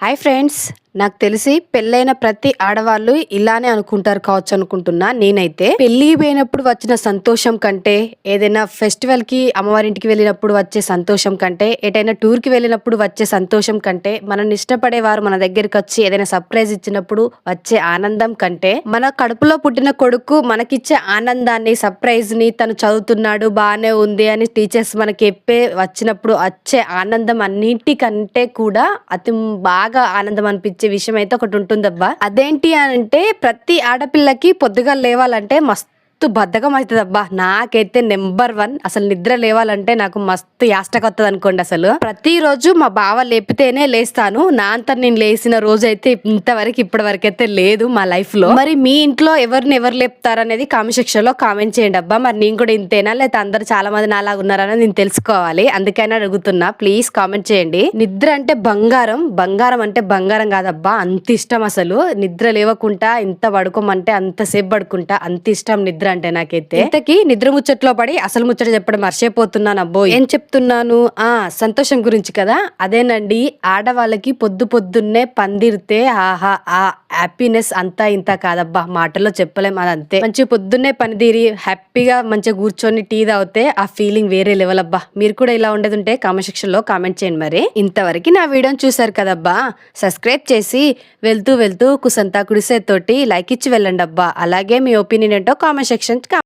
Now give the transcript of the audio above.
Hi friends నాకు తెలిసి పెళ్ళైన ప్రతి ఆడవాళ్ళు ఇలానే అనుకుంటారు కావచ్చు అనుకుంటున్నా నేనైతే. పెళ్ళి పోయినప్పుడు వచ్చిన సంతోషం కంటే ఏదైనా ఫెస్టివల్కి అమ్మవారింటికి వెళ్ళినప్పుడు వచ్చే సంతోషం కంటే ఎటైనా టూర్కి వెళ్ళినప్పుడు వచ్చే సంతోషం కంటే మనల్ని ఇష్టపడే వారు మన దగ్గరికి వచ్చి ఏదైనా సర్ప్రైజ్ ఇచ్చినప్పుడు వచ్చే ఆనందం కంటే మన కడుపులో పుట్టిన కొడుకు మనకిచ్చే ఆనందాన్ని సర్ప్రైజ్ని తను చదువుతున్నాడు బాగానే ఉంది అని టీచర్స్ మనకి చెప్పే వచ్చినప్పుడు వచ్చే ఆనందం అన్నిటికంటే కూడా అతి బాగా ఆనందం అనిపించే విషయం అయితే ఒకటి ఉంటుందబ్బా అదేంటి అంటే ప్రతి ఆడపిల్లకి పొద్దుగా లేవాలంటే మస్తు బద్ధకం అవుతుంది అబ్బా. నాకైతే నెంబర్ వన్. అసలు నిద్ర లేవాలంటే నాకు మస్తు యాష్టకొత్తది అనుకోండి అసలు. ప్రతిరోజు మా బావ లేపితేనే లేస్తాను. నా అంతా నేను లేచిన రోజు అయితే ఇంతవరకు ఇప్పటి వరకు అయితే లేదు మా లైఫ్లో మరి మీ ఇంట్లో ఎవరిని ఎవరు లేపుతారు అనేది కామెంట్ సెక్షన్లో కామెంట్ చేయండి అబ్బా. మరి నేను కూడా ఇంతేనా? లేకపోతే అందరు చాలా మంది నాలాగా ఉన్నారని నేను తెలుసుకోవాలి. అందుకైనా అడుగుతున్నా. ప్లీజ్ కామెంట్ చేయండి. నిద్ర అంటే బంగారం. బంగారం అంటే బంగారం కాదబ్బా. అంత ఇష్టం అసలు. నిద్ర లేవకుండా ఇంత పడుకోమంటే అంతసేపు పడుకుంటా. అంత ఇష్టం నిద్ర అంటే నాకైతే. ఇంతకి నిద్ర ముచ్చట్లో పడి అసలు ముచ్చట చెప్పడం మర్చిపోతున్నాను అబ్బో. ఏం చెప్తున్నాను? ఆ సంతోషం గురించి కదా? అదేనండి ఆడవాళ్ళకి పొద్దు పొద్దున్నే పందిరితే ఆహా ఆ హ్యాపీనెస్ అంతా ఇంత కాదబ్బా. మాటల్లో చెప్పలేం అది అంతే మంచి పొద్దున్నే పనితీరి హ్యాపీగా మంచిగా కూర్చొని టీ తాగితే ఆ ఫీలింగ్ వేరే లెవెల్ అబ్బా. మీరు కూడా ఇలా ఉండేది ఉంటే కామెంట్ సెక్షన్లో కామెంట్ చేయండి మరి. ఇంతవరకు నా వీడియోని చూసారు కదబ్బా. సబ్స్క్రైబ్ చేసి వెళ్తూ వెళ్తూ కుసంతా కుడిసే తోటి లైక్ ఇచ్చి వెళ్ళండి అబ్బా అలాగే మీ ఒపీనియన్ ఏంటో కామెంట్ సెక్షన్ section.